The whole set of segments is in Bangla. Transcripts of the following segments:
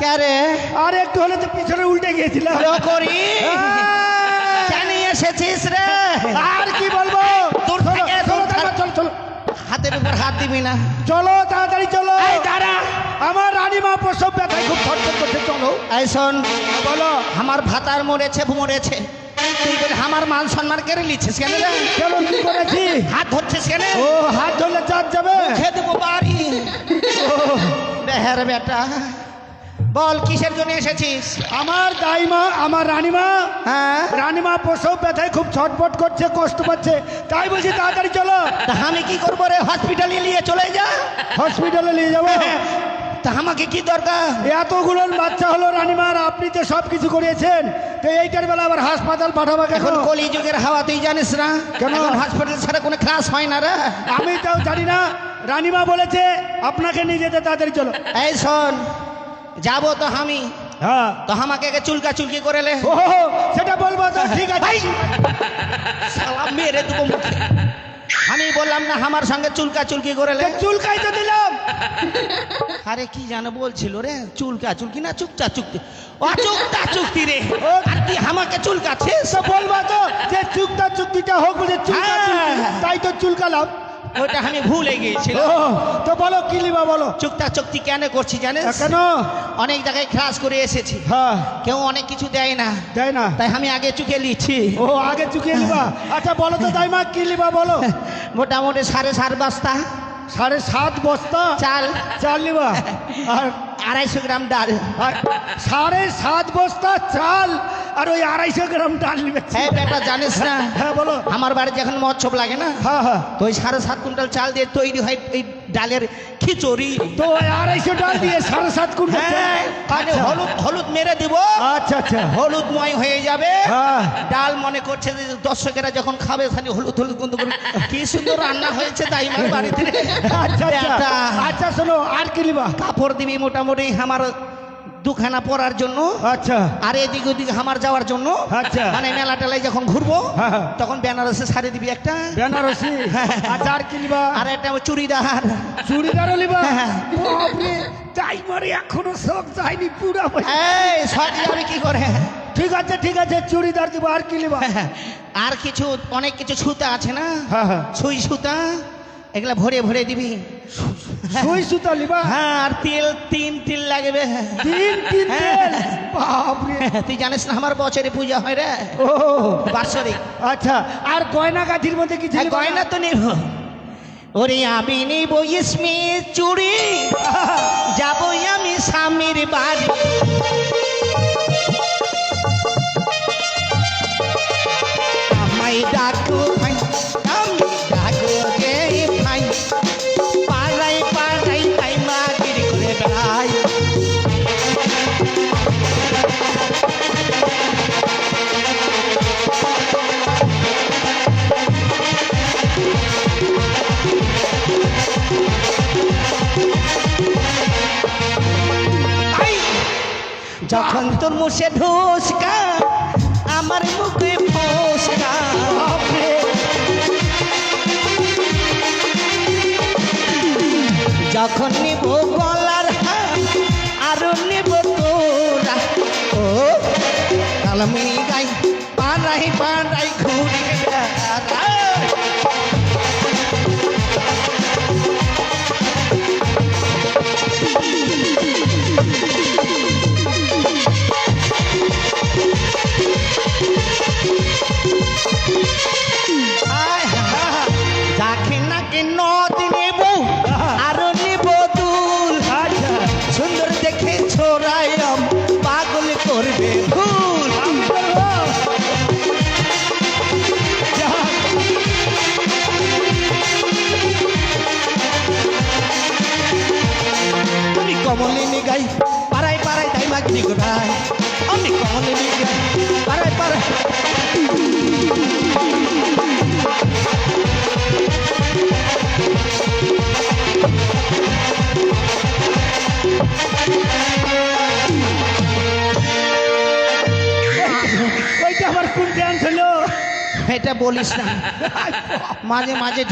কে রে আর একটু হলে তো পিছনে উল্টে গিয়েছিলাম। করি! কেন এসেছিস রে? আর কি বলব? দূর থেকে, চলো, চলো, হাতের উপর হাত দিবি না। চলো তাড়াতাড়ি চলো। এই দাঁড়া। আমার রানীমা প্রসব ব্যথায় খুব ছটফট করছে চলো। এই শোন। বলো। আমার ভাতার মরেছে মরেছে। তুই বলে আমার মান সম্মান কেড়ে নিচ্ছিস কেন রে? কেন কি করেছি? হাত ধরছিস কেন? ও হাত ধরলে চাপ যাবে। দেবো বাড়ি। ও, বেহের বেটা। বল কিসের জন্য এসেছিস? আমার দাইমা আমার রানীমা। হ্যাঁ? রানীমা প্রসব ব্যথায় খুব ছটফট করছে কষ্ট পাচ্ছে। তাই বলছি তাড়াতাড়ি চলো। তা আমি কি করব রে? হসপিটালে নিয়ে চলে যা। হসপিটালে নিয়ে যাব? তা আমাকে কি দরকার? এতগুলো বাচ্চা হলো রানীমার আপনি তো সব কিছু করিয়েছেন। তো এইটার বেলা আবার হাসপাতাল পাঠাবো এখন এখন কলি যুগের হাওয়া তুই জানিস না? কেন? এখন হসপিটাল ছাড়া কোনো ক্লাস হয় না রে। আমি তাও জানি না। রানীমা বলেছে আপনাকে নিয়ে যেতে তাড়াতাড়ি চলো। এই শোন যাব তো আমি। হ্যাঁ। তো আমাকে আগে চুলকা চুলকি করে লে। ও সেটা বলব তো ঠিক আছে। সালাম মেরে দেবো মুখে। আমি বললাম না আমার সঙ্গে চুলকা চুলকি করে লে। চুলকাই তো দিলাম। আরে কি জানো বলছিল রে? চুলকা চুলকি না চুকটা চুক্তি। ও চুকটা চুক্তি রে। ও। আর তুই আমাকে চুলকাছিস তো বলব তো যে চুক্তা চুক্তিটা হোক বলে চুলকা হ্যাঁ। তাই তো চুলকালাম। ওটা আমি ভুলে গিয়েছিলাম। তো বলো কি লিবা বলো? চুক্তা চুক্তি কেন করছি জানিস? কেন? অনেক জায়গায় ক্লাস করে এসেছি। হ্যাঁ। কেউ অনেক কিছু দেয় না। দেয় না। তাই আমি আগে চুকে নিচ্ছি। ও আগে চুকে লিবা আচ্ছা বলো তো দাইমা কি লিবা বলো? মোটামুটি সাড়ে সাত বস্তা। সাড়ে সাত বস্তা? চাল। চাল লিবা? আর আড়াইশো গ্রাম ডাল। সাড়ে সাত বস্তা চাল আর ওই আড়াইশো গ্রাম ডাল নিবে হ্যাঁ বেটা জানিস না। হ্যাঁ বলো। আমার বাড়িতে এখন মৎসব লাগে না। হ্যাঁ হ্যাঁ। তো ওই সাড়ে সাত কুইন্টাল চাল দিয়ে তৈরি হয় এই ডালের খিচুড়ি। তো আড়াইশো ডাল দিয়ে সাড়ে সাত হ্যাঁ মানে আচ্ছা। হলুদ হলুদ মেরে দিব। আচ্ছা আচ্ছা। হলুদময় হয়ে যাবে। হ্যাঁ। ডাল মনে করছে যে দর্শকেরা যখন খাবে খালি হলুদ হলুদ গন্ধ করে কি সুন্দর রান্না হয়েছে তাই আমার বাড়িতে। আচ্ছা আচ্ছা। আচ্ছা শোনো আর কি নিবা? কাপড় দিবি মোটামুটি আমার দুখানা পরার জন্য। আচ্ছা। আর এদিক ওদিক হামার যাওয়ার জন্য। আচ্ছা। মানে মেলা টেলায় যখন ঘুরবো হ্যাঁ, হ্যাঁ। তখন বেনারসে শাড়ি দিবি একটা। বেনারসি? আচ্ছা আর কি লিবা আর একটা চুড়িদার। চুড়িদারও লিবা হ্যাঁ। বাপরে তাই মারে এখনও সব যায়নি পুরা এই সব যাবে কি করে? ঠিক আছে ঠিক আছে চুড়িদার দিব আর কি লিবা আর কিছু অনেক কিছু সুতা আছে না? হ্যাঁ হ্যাঁ। সুই সুতা এগুলা ভরে ভরে দিবি। সুই সুতা লিবা হ্যাঁ আর তেল তিন তিল লাগবে। তিন তিন হ্যাঁ। তেল? বাপরে। তুই জানিস না আমার বছরে পূজা হয় রে? ও। বাৎসরিক। আচ্ছা আর গয়না গাঠির মধ্যে কিছু গয়না তো নেব। ওরে আমি নেব ইসমির চুড়ি। যাব আমি স্বামীর বাড়ি। আমায় ডাকো যখন তোর মুখে ঢোসকা আমার মুখে ফোসকা যখন নেব গলার হাত আরও নেব তোরা ও কালমি গাই। not বলিস না। মাঝে মাঝে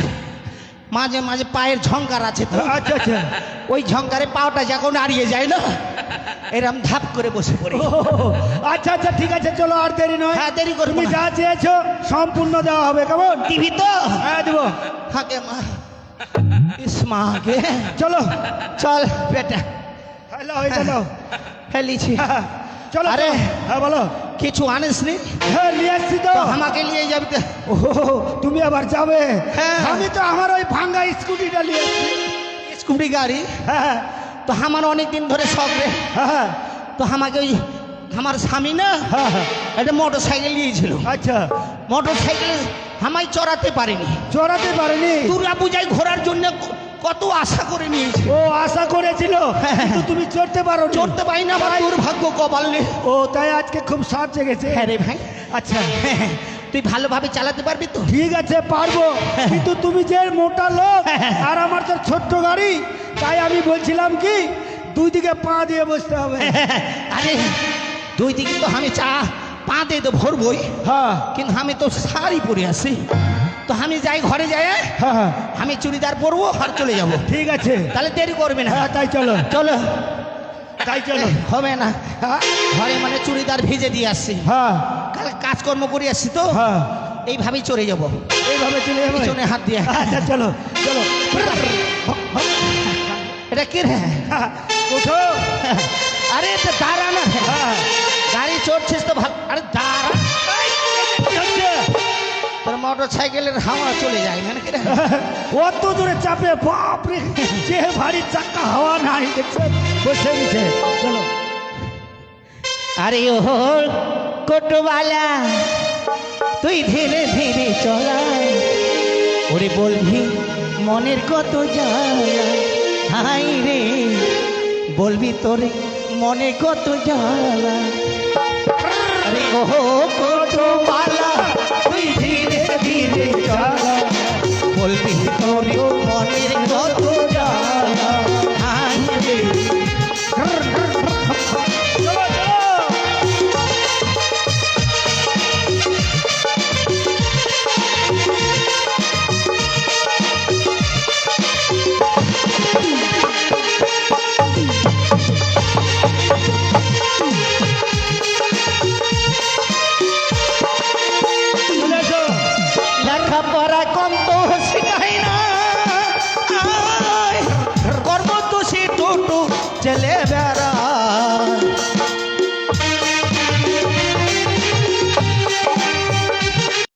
মাঝে মাঝে পায়ের ঝঙ্কার আছে তো। আচ্ছা আচ্ছা। ওই ঝঙ্কারে পাওটা যখন হারিয়ে যায় না। এরম ধাপ করে বসে পড়ি। আচ্ছা আচ্ছা ঠিক আছে চলো আর দেরি নয়। হ্যাঁ, দেরি করব তুমি যা চেয়েছো সম্পূর্ণ দেওয়া হবে কেমন? টিভি তো? হ্যাঁ দেবো। হাকে মা। ইস মা গে। চলো। চল বেটা। হ্যালো এটা দাও ফেলিছি হ্যাঁ, চলো। আরে। হ্যাঁ বলো। কিছু আনিস নি হ্যাঁ নিয়ে আসছি তো। আমাকে নিয়ে যাবি তো ও তুমি আবার যাবে? হ্যাঁ। আমি তো আমার ওই ভাঙ্গা স্কুটিটা নিয়ে এসছি স্কুটি গাড়ি? হ্যাঁ। তো আমার অনেক দিন ধরে শখ রে। হ্যাঁ। তো আমাকে ওই আমার স্বামী না হ্যাঁ। একটা মোটর সাইকেল নিয়েছিল। আচ্ছা। মোটর সাইকেল আমায় চড়াতে পারেনি। চড়াতে পারেনি? দুর্গা পূজায় ঘোরার জন্য কত আশা করে নিয়েছে। ও আশা করেছিল হ্যাঁ। কিন্তু তুমি চড়তে পারো চড়তে পারি না আমার দুর্ভাগ্য কপাল ও তাই আজকে খুব সাপ জেগেছে। হ্যাঁ রে ভাই। আচ্ছা। তুই ভালোভাবে চালাতে পারবি তো? ঠিক আছে পারব। কিন্তু তুমি যে মোটা লোক আর আমার তো ছোট্ট গাড়ি তাই আমি বলছিলাম কি দুই দিকে পা দিয়ে বসতে হবে। আরে দুই দিকে তো আমি চা পা দিয়ে তো ভরবই। হ্যাঁ। কিন্তু আমি তো শাড়ি পরে আছি। তো আমি যাই ঘরে যাই হ্যাঁ? হ্যাঁ। আমি চুড়িদার পরবো আর চলে যাব। ঠিক আছে। তাহলে দেরি করবে না। হ্যাঁ তাই চলো। চলো। তাই চলো। হবে না। হ্যাঁ ঘরে মানে চুড়িদার ভিজে দিয়ে আসছি। হ্যাঁ। কাল কাজকর্ম করে আসছি তো। হ্যাঁ। এইভাবেই চলে যাব। এইভাবে চলে যাবে। পিছনে হাত দিয়ে। আচ্ছা চলো। চলো। এটা কি রে? ওঠো। আরে এটা দাঁড়া না। হ্যাঁ। গাড়ি চড়ছিস তো ভালো আরে দাঁড়া? তোর মোটর সাইকেলের হাওয়া চলে যায় মানে অত দূরে চাপে বাপরে যে ভারী চাক্কা হাওয়া নাই দেখছেন বসে গেছে চলো। আরে ও কোটবালা তুই ধীরে ধীরে চলাই। ওরে বলবি মনের কত হাই রে বলবি তোরে মনে কত জ্বালা? আরে ও কোটবালা তুই ধীরে বলবি তোরে